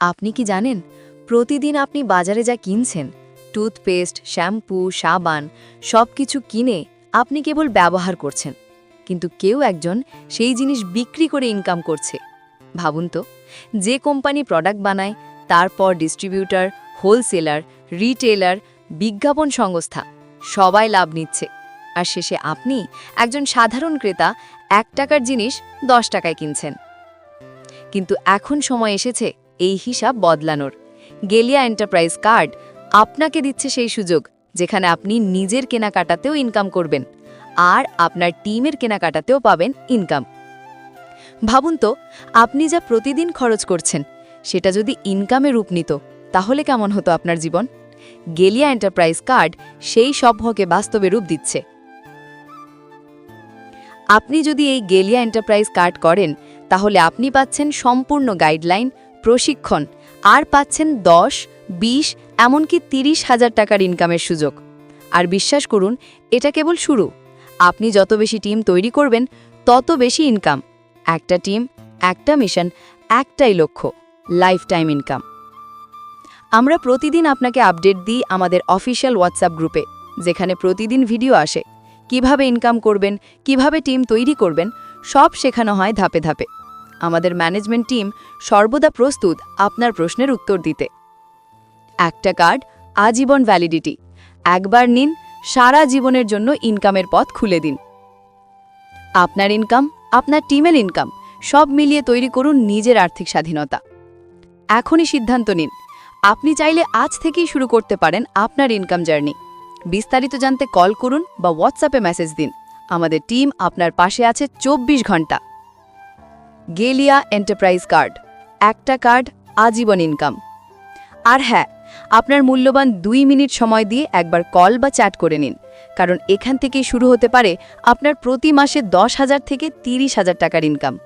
আপনি কি জানেন, প্রতিদিন আপনি বাজারে যা কিনছেন, টুথপেস্ট, শ্যাম্পু, সাবান সব কিছু কিনে আপনি কেবল ব্যবহার করছেন। কিন্তু কেউ একজন সেই জিনিস বিক্রি করে ইনকাম করছে। ভাবুন তো, যে কোম্পানি প্রোডাক্ট বানায়, তারপর ডিস্ট্রিবিউটর হোলসেলার রিটেলার বিজ্ঞাপন সংস্থা, সবাই লাভ নিচ্ছে। আর শেষে আপনি একজন সাধারণ ক্রেতা, এক টাকার জিনিস দশ টাকায় কিনছেন। কিন্তু এখন সময় এসেছে এই হিসাব বদলানোর। গেলিয়া এন্টারপ্রাইজ কার্ড আপনাকে দিচ্ছে সেই সুযোগ, যেখানে আপনি নিজের কেনাকাটাতেও ইনকাম করবেন আর আপনার টিমের কেনাকাটাতেও পাবেন ইনকাম ভাবুন তো, আপনি যা প্রতিদিন খরচ করছেন, সেটা যদি ইনকামে রূপ নিত তাহলে কেমন হতো আপনার জীবন? গেলিয়া এন্টারপ্রাইজ কার্ড সেই সভ্যকে বাস্তবে রূপ দিচ্ছে। আপনি যদি এই গেলিয়া এন্টারপ্রাইজ কার্ড করেন, তাহলে আপনি পাচ্ছেন সম্পূর্ণ গাইডলাইন প্রশিক্ষণ। আর পাচ্ছেন দশ, বিশ, এমনকি তিরিশ হাজার টাকার ইনকামের সুযোগ। আর বিশ্বাস করুন, এটা কেবল শুরু। আপনি যত বেশি টিম তৈরি করবেন, তত বেশি ইনকাম একটা টিম একটা মিশন একটাই লক্ষ্য লাইফ টাইম ইনকাম আমরা প্রতিদিন আপনাকে আপডেট দিই আমাদের অফিসিয়াল হোয়াটসঅ্যাপ গ্রুপে যেখানে প্রতিদিন ভিডিও আসে। কীভাবে ইনকাম করবেন, কীভাবে টিম তৈরি করবেন, সব শেখানো হয় ধাপে ধাপে। আমাদের ম্যানেজমেন্ট টিম সর্বদা প্রস্তুত আপনার প্রশ্নের উত্তর দিতে। একটা কার্ড আজীবন ভ্যালিডিটি একবার নিন, সারা জীবনের জন্য ইনকামের পথ খুলে দিন। আপনার ইনকাম আপনার টিমের ইনকাম সব মিলিয়ে তৈরি করুন নিজের আর্থিক স্বাধীনতা। এখনই সিদ্ধান্ত নিন, আপনি চাইলে আজ থেকেই শুরু করতে পারেন আপনার ইনকাম জার্নি বিস্তারিত জানতে কল করুন বা হোয়াটসঅ্যাপে মেসেজ দিন। আমাদের টিম আপনার পাশে আছে চব্বিশ ঘণ্টা। গেলিয়া এন্টারপ্রাইজ কার্ড। একটা কার্ড আজীবন ইনকাম আর হ্যাঁ আপনার মূল্যবান দুই মিনিট সময় দিয়ে একবার কল বা চ্যাট করে নিন। কারণ এখান থেকেই শুরু হতে পারে আপনার প্রতি মাসে দশ হাজার থেকে তিরিশ হাজার টাকার ইনকাম